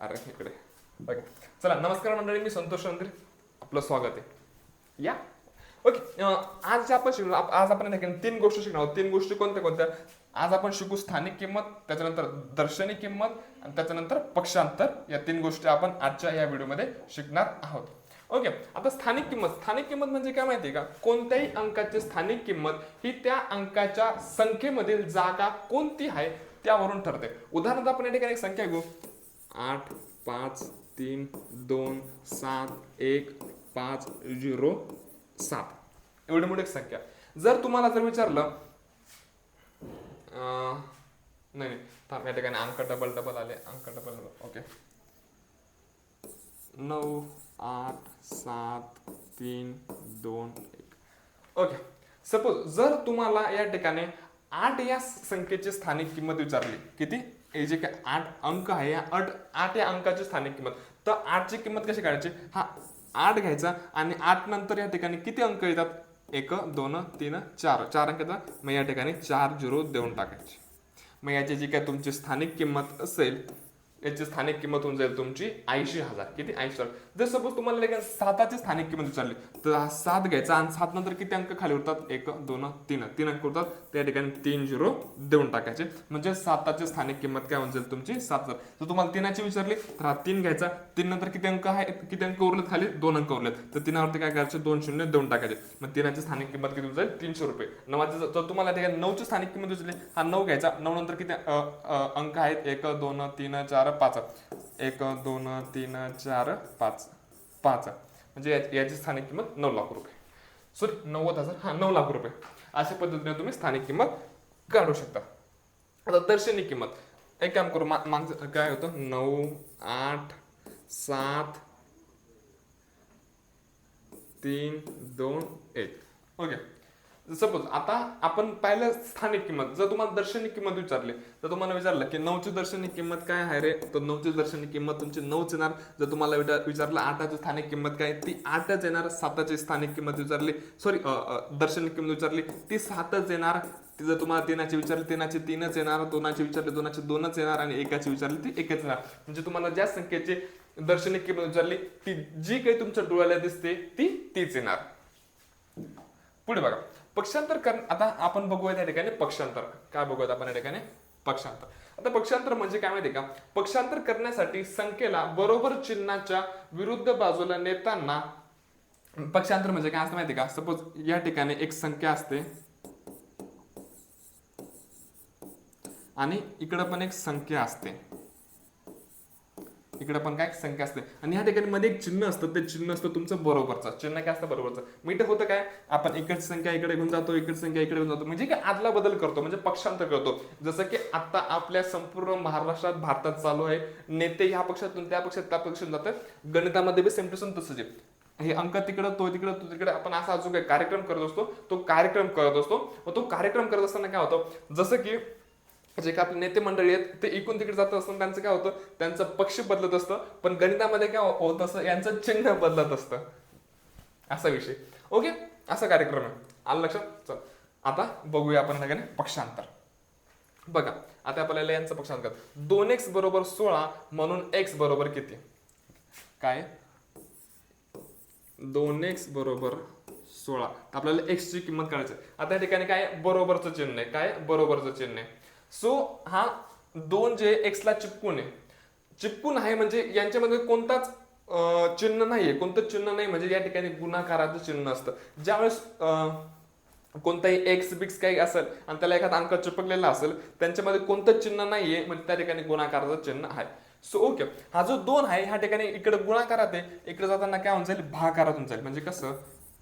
अरे इकडे ओके चला नमस्कार मंडळी मी संतोष चंद्रे आपलं स्वागत आहे. या. ओके आज जे आपण शिकलो आज आपण नाही तीन गोष्टी शिकणार आहोत. तीन गोष्टी कोणत्या कोणत्या? आज आपण शिकू स्थानिक किंमत त्याच्यानंतर दर्शनी किंमत आणि त्याच्यानंतर पक्षांतर. या तीन गोष्टी आपण आजच्या या व्हिडिओमध्ये शिकणार आहोत. ओके आता स्थानिक किंमत. स्थानिक किंमत म्हणजे काय माहिती आहे का? कोणत्याही अंकाची स्थानिक किंमत ही त्या अंकाच्या संख्येमधील जागा कोणती आहे त्यावरून ठरते. उदाहरणार्थ आपण या ठिकाणी एक संख्या घेऊ. आठ पाच तीन दोन सात एक पाच झिरो सात. एवढी मोठी एक संख्या. जर तुम्हाला जर विचारलं नाही नाही थांब या ठिकाणी अंक डबल डबल आले अंक डबल डबल ओके नऊ आठ सात तीन दोन एक. ओके सपोज जर तुम्हाला या ठिकाणी आठ या संख्येची स्थानिक किंमत विचारली किती? हे जे काय आठ अंक आहे या आठ आठ या अंकाची स्थानिक किंमत. तर आठची किंमत कशी काढायची? हा आठ घ्यायचा आणि आठ नंतर या ठिकाणी किती अंक येतात? एक दोन तीन चार. चार अंक येतात. मग या ठिकाणी चार झिरो देऊन टाकायचे. मग याची जी काय तुमची स्थानिक किंमत असेल याची स्थानिक किंमत होऊन जाईल तुमची ऐंशी हजार. किती? ऐंशी हजार. जर सपोज तुम्हाला लगेच साताची स्थानिक किंमत विचारली तर हा सात घ्यायचा आणि सात नंतर किती अंक खाली उरतात? एक दोन तीन. तीन अंक उरतात. त्या ठिकाणी तीन झिरो देऊन टाकायचे. म्हणजे साताची स्थानिक किंमत काय होऊन जाईल तुमची? सात हजार. जर तुम्हाला तीनाची विचारली तर हा तीन घ्यायचा. तीन नंतर किती अंक आहे? किती अंक उरलेत खाली? दोन अंक उरलेत. तर तीनावरती काय करायचे? दोन शून्य देऊन टाकायचे. मग तीनाची स्थानिक किंमत किती जाईल? तीनशे रुपये. नवाची जर तुम्हाला ठिकाणी नऊची स्थानिक किंमत विचारली हा नऊ घ्यायचा. नऊ नंतर किती अंक आहेत? एक दोन तीन चार पाच. एक दोन तीन चार पाच. पाच. म्हणजे या- याची स्थानिक किंमत नऊ लाख रुपये. सॉरी नव्वद हजार. हा नऊ लाख रुपये. अशा पद्धतीने तुम्ही स्थानिक किंमत काढू शकता. आता दर्शनी किंमत. एक काम करू मा- मागचं काय होतं? नऊ आठ सात तीन दोन एक. हो ओके सपोज आता आपण पाहिलं स्थानिक किंमत. जर तुम्हाला दर्शनिक किंमत विचारली तर तुम्हाला विचारलं की नऊची दर्शनिक किंमत काय आहे रे तर नऊची दर्शनिक किंमत तुमची नऊच येणार. जर तुम्हाला विचार- विचारलं आठाची स्थानिक किंमत काय ती आठच येणार. साताची स्थानिक किंमत विचारली सॉरी दर्शनिक किंमत विचारली ती सातच येणार. ती जर तुम्हाला तीनाची विचारली तीनाची तीनच येणार. दोनाची विचारली दोनाची दोनच येणार. आणि एकाची विचारली ती एकच येणार. म्हणजे तुम्हाला ज्या संख्येची दर्शनिक किंमत विचारली ती जी काही तुमच्या डोळ्याला दिसते ती तीच येणार. पुढे बघा. पक्षांतर करण आता आपण बघूया त्या ठिकाणी पक्षांतर. काय बघूयात आपण या ठिकाणी? पक्षांतर. आता पक्षांतर म्हणजे काय माहिती का? पक्षांतर करण्यासाठी संख्येला बरोबर चिन्हाच्या विरुद्ध बाजूला नेताना पक्षांतर म्हणजे काय असतं माहिती का? सपोज या ठिकाणी एक संख्या असते. आणि इकडं पण एक संख्या असते. इकडे पण काय संख्या असते. आणि ह्या ठिकाणी मध्ये एक चिन्ह असतं ते चिन्ह असतं तुमचं बरोबरचं. चिन्ह काय असतं बरोबरचं? मीटर होतं काय? आपण इकडची संख्या इकडे घेऊन जातो इकडची संख्या इकडे घेऊन जातो. म्हणजे काय आदला बदल करतो म्हणजे पक्षांतर करतो. जसं की आता आपल्या संपूर्ण महाराष्ट्रात भारतात चालू आहे नेते ह्या पक्षातून त्या पक्षात त्या पक्षातून जातात. गणितामध्ये बी सेम टू सेम तसंच आहे. हे अंक तिकडं तो तिकडं तो तिकडे आपण असा अजून काही कार्यक्रम करत असतो तो कार्यक्रम करत असतो. व तो कार्यक्रम करत असताना काय होतं? जसं की जे काय आपले नेते मंडळी आहेत ते इकडून तिकडे जात असताना त्यांचं काय होतं? त्यांचं पक्ष बदलत असतं. पण गणितामध्ये काय हो-, होत असतं यांचं चिन्ह बदलत असतं. असा विषय. ओके? असा कार्यक्रम आहे. आलं लक्षात? चल. आता बघूया आपण ठिकाणी पक्षांतर. बघा आता आपल्याला यांचं पक्षांतर. दोन एक्स बरोबर सोळा म्हणून एक्स बरोबर किती? काय? दोन एक्स बरोबर सोळा. आपल्याला एक्स ची किंमत काढायची आता या ठिकाणी काय? बरोबरचं चिन्ह आहे. काय? बरोबरचं चिन्ह आहे. सो हा दोन जे एक्सला चिपकून आहे. चिपकून आहे म्हणजे यांच्यामध्ये कोणताच चिन्ह नाहीये. कोणतं चिन्ह नाही म्हणजे या ठिकाणी गुणाकाराचं चिन्ह असतं. ज्यावेळेस कोणताही एक्स बिक्स काही असेल आणि त्याला एखादा अंक चिपकलेला असेल त्यांच्यामध्ये कोणतं चिन्ह नाहीये म्हणजे त्या ठिकाणी गुणाकाराचं चिन्ह आहे. So okay. हा जो दोन आहे ह्या ठिकाणी इकडे गुणाकारात आहे इकडे जाताना काय होऊन जाईल? भागाकारात होऊन जाईल. म्हणजे कसं?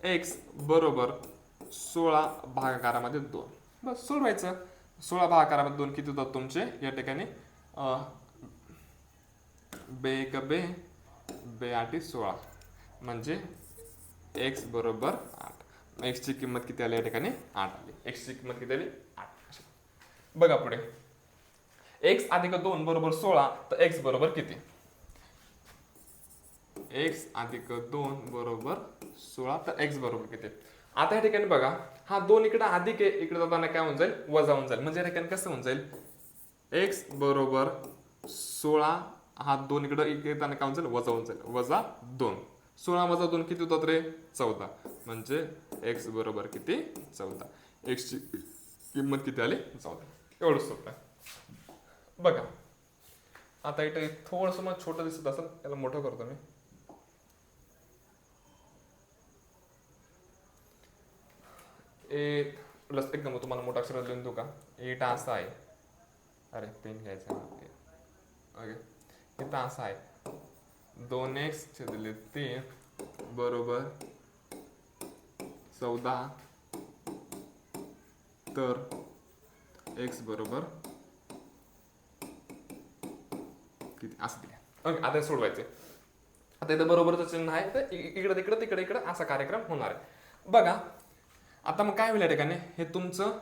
एक्स बरोबर सोळा भागाकारामध्ये दोन. बस सोडवायचं. सोळा भाकारामध्ये दोन किती होतात तुमचे? या ठिकाणी बे एक बे बे आठी सोळा. म्हणजे एक्स बरोबर आठ. एक्सची किंमत किती आली या ठिकाणी? आठ आली. एक्सची किंमत किती आली? आठ. बघा पुढे. एक्स अधिक दोन बरोबर सोळा तर एक्स बरोबर किती? एक्स अधिक दोन बरोबर सोळा तर एक्स बरोबर किती? आता या ठिकाणी बघा. हा दोन इकडं अधिक आहे. इकडे जाताना काय होऊन जाईल? वजा होऊन जाईल. म्हणजे या कसं होऊन जाईल? एक्स बरोबर सोळा हा दोन इकडं इकडे येताना काय होऊन जाईल? वजा होऊन जाईल. वजा दोन. सोळा वजा दोन किती होतात रे? चौदा. म्हणजे एक्स बरोबर किती? चौदा. एक्सची किंमत किती आली? चौदा. एवढं सोपं आहे. बघा. आता इथं थोडंसं मग छोटं दिसत असेल त्याला मोठं करतो मी. ए प्लस एकदम तुम्हाला मोठा अक्षरात लिहून देऊ का? एट असा आहे अरे पेन घ्यायचा ओके. इथं असा आहे दोन एक्स छेदले तीन बरोबर. चौदा. तर एक्स बरोबर. किती? असं दिले. ओके आता सोडवायचे. आता इथं बरोबरचं चिन्ह आहे तर इकडं तिकडं तिकडे इकडं असा कार्यक्रम होणार आहे. बघा आता मग काय होईल या ठिकाणी? हे तुमचं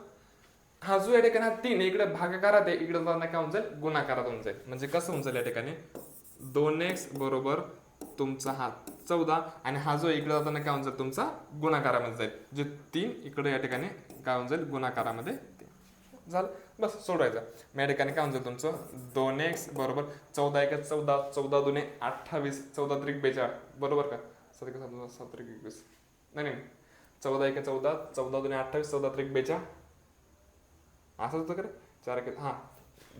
हा जो या ठिकाणी हा तीन इकडे भागाकारात आहे इकडे जाताना काय होऊन जाईल? गुणाकारात होऊन जाईल. म्हणजे कसं होऊन जाईल या ठिकाणी? दोन एक्स बरोबर तुमचा हा चौदा आणि हा जो इकडे जाताना काय होऊन जाईल तुमचा? गुणाकारामध्ये जाईल. जे तीन इकडे या ठिकाणी काय होऊन जाईल? गुणाकारामध्ये झालं? बस सोडवायचं. मग या ठिकाणी काय होऊन जाईल तुमचं? दोन एक्स बरोबर चौदा एक चौदा चौदा दोन अठ्ठावीस चौदा त्रिक बेचाळ. बरोबर का? सात एक एकवीस. नाही नाही. चौदा एक चौदा चौदा दोन अठ्ठावीस चौदा त्रिक बेचा असंच होतं का चार एक हां.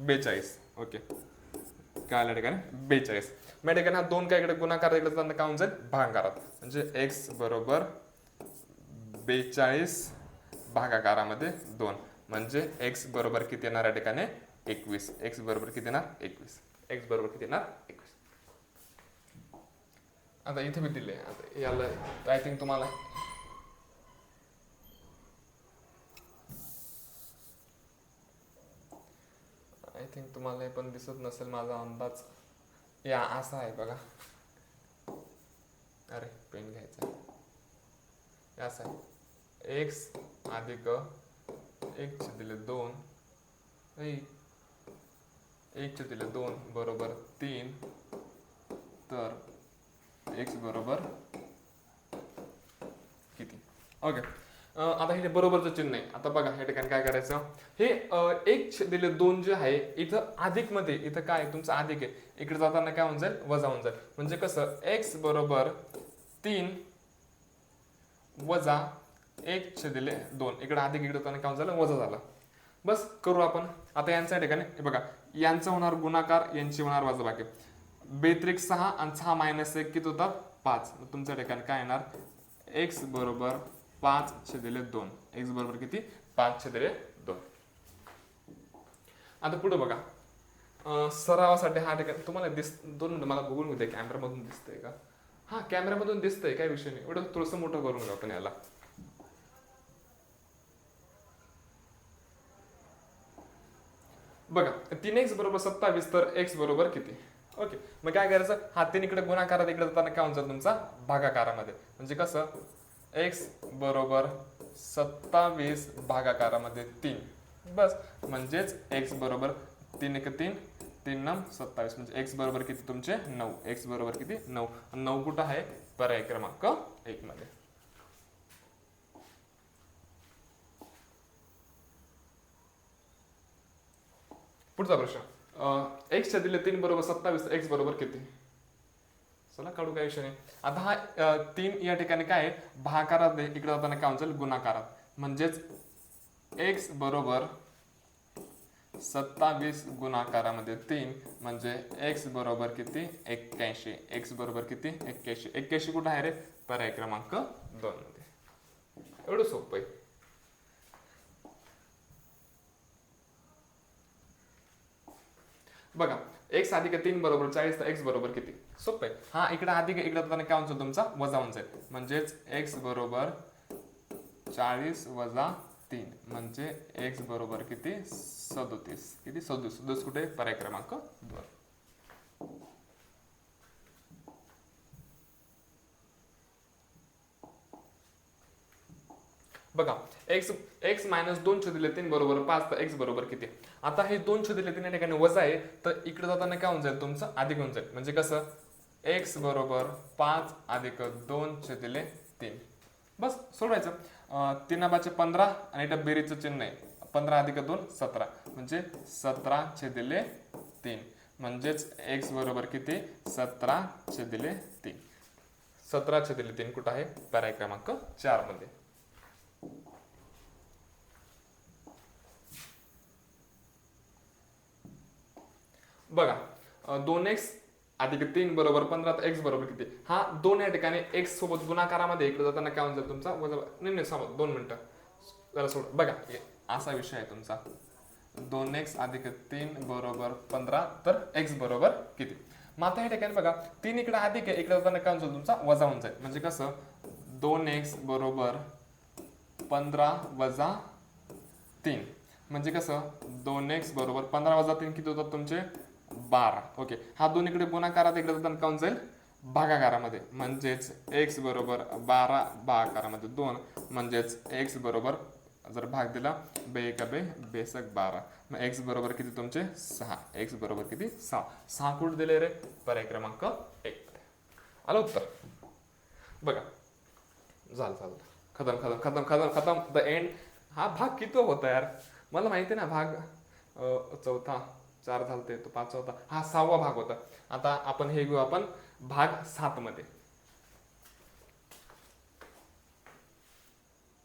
बेचाळीस. ओके. काय आल्या ठिकाणी बेचाळीस. मग ठिकाणी हा दोन काय इकडे गुणाकार इकडे जाताना काय होऊन जाईल? भागाकारात म्हणजे एक्स बरोबर बेचाळीस भागाकारामध्ये दोन. म्हणजे एक्स बरोबर किती येणार या ठिकाणी? एकवीस. एक्स बरोबर किती येणार? एकवीस. एक्स बरोबर किती येणार? एकवीस. आता इथे मी दिले आता याला आय थिंक तुम्हाला आय थिंक तुम्हाला हे पण दिसत नसेल माझा अंदाज. या असा आहे बघा. अरे पेन घ्यायचा असा आहे. एक्स अधिक एकचे दिले दोन. ऐ, एकचे दिले दोन बरोबर तीन. तर एक्स बरोबर किती? ओके आता हे बरोबरचं चिन्ह आहे. आता बघा या ठिकाणी काय करायचं? हे एक छे- दिले दोन जे आहे इथं अधिकमध्ये इथं काय तुमचं अधिक आहे. इकडे जाताना काय होऊन जाईल? वजा होऊन जाईल. म्हणजे कसं? एक्स बरोबर तीन वजा एक दिले दोन. इकडे अधिक इकडे जाताना काय होऊन झालं? वजा झालं. बस करू आपण. आता यांच्या या ठिकाणी हे बघा. यांचा होणार गुणाकार यांची होणार वजा बाकी बेत्रिक सहा आणि सहा मायनस एक किती होतात? पाच. तुमच्या ठिकाणी काय येणार? एक्स बरोबर पाच छेदिले दोन. एक्स बरोबर किती? पाच छेदिले दोन. आता पुढे बघा. सरावासाठी हा ठिकाण तुम्हाला दिस दोन मिनिटं मला बघून घेऊ कॅमेरामधून दिसतंय का? हा कॅमेरामधून दिसतंय काय विषय नाही. एवढं थोडंसं मोठं करून घेऊ आपण याला. बघा तीन एक्स बरोबर सत्तावीस तर एक्स बरोबर किती? ओके. मग काय करायचं? हा तीन इकडे गुणाकारात इकडे जाताना काय होऊन तुमचा? भागाकारामध्ये. म्हणजे कसं? एक्स बरोबर सत्तावीस भागाकारामध्ये तीन. बस. म्हणजेच एक्स बरोबर तीन एक तीन तीन नम सत्तावीस. म्हणजे एक्स बरोबर किती तुमचे? नऊ. एक्स बरोबर किती? नऊ. नऊ कुठं आहे? पर्याय क्रमांक एक मध्ये पुढचा प्रश्न. एक्सच्या दिले तीन बरोबर सत्तावीस एक्स बरोबर किती? चला काढू काय विषय नाही. आता हा तीन या ठिकाणी काय आहे? भाकारात इकडे जाताना काय होईल गुणाकारात. म्हणजेच एक्स बरोबर सत्तावीस गुणाकारामध्ये तीन म्हणजे एक्स बरोबर किती? एक्क्याऐंशी. एक्स बरोबर किती? एक्क्याऐंशी. एक्क्याऐंशी कुठं आहे रे? पर्याय क्रमांक दोन मध्ये. एवढं सोपं आहे. बघा एक्स अधिक तीन बरोबर चाळीस तर एक्स बरोबर किती? सोपे आहे. हा इकडे अधिक इकडे जाताना काय होऊन जाईल तुमचा वजा होऊन जाईल. म्हणजेच एक्स बरोबर चाळीस वजा तीन. म्हणजे एक्स बरोबर किती? सदोतीस. किती? सदोतीस. सदोतीस कुठे? पर्याय क्रमांक दोन. बघा एक्स एक्स मायनस दोन छेदिले तीन बरोबर पाच तर एक्स बरोबर किती? आता हे दोन छेदिले तीन या ठिकाणी वजा आहे तर इकडे जाताना काय होऊन जाईल? तुमचं अधिक होऊन जाईल. म्हणजे कसं? एक्स बरोबर पाच अधिक दोन छेदिले तीन. बस सोडवायचं. तिनाबाचे पंधरा आणि इथं बेरीचं चिन्ह आहे. पंधरा अधिक दोन सतरा. म्हणजे सतरा छेदिले तीन. म्हणजेच एक्स बरोबर किती? सतरा छेदिले तीन. सतरा छेदिले तीन कुठं आहे? पर्याय क्रमांक चारमध्ये. बघा दोन एक्स अधिक तीन बरोबर पंधरा तर एक्स बरोबर किती? हा दोन या ठिकाणी एक्स सोबत गुणाकारामध्ये इकडे जाताना काय होऊन जाईल तुमचा वजा नाही नाही दोन मिनटं. जरा सोड. बघा असा विषय आहे तुमचा. दोन एक्स अधिक तीन बरोबर पंधरा तर एक्स बरोबर किती? मग आता या ठिकाणी बघा तीन इकडे अधिक आहे इकडे जाताना काय होऊन जाईल तुमचा वजा होऊन जाईल. म्हणजे कसं? दोन एक्स बरोबर पंधरा वजा तीन. म्हणजे कसं? दोन एक्स बरोबर पंधरा वजा तीन किती होतात तुमचे? बारा. ओके. हा दोन इकडे गुणाकारात इकडे जाताना जाईल. भागाकारामध्ये. म्हणजेच एक्स बरोबर बारा भागाकारामध्ये. दोन. म्हणजेच एक्स बरोबर जर भाग दिला बे एका बे बेसक बारा. मग एक्स बरोबर किती तुमचे? सहा. एक्स बरोबर किती? सहा. सहा कुठे दिले रे? पर्याय क्रमांक एक. आलं उत्तर? बघा. झालं झालं. खतम खतम खतम खतम खतम. द एंड हा भाग किती होता यार? मला माहिती आहे ना भाग चौथा. चार झालते तो पाचवा होता. हा सहावा भाग होता. आता आपण हे घेऊ आपण भाग सातमध्ये.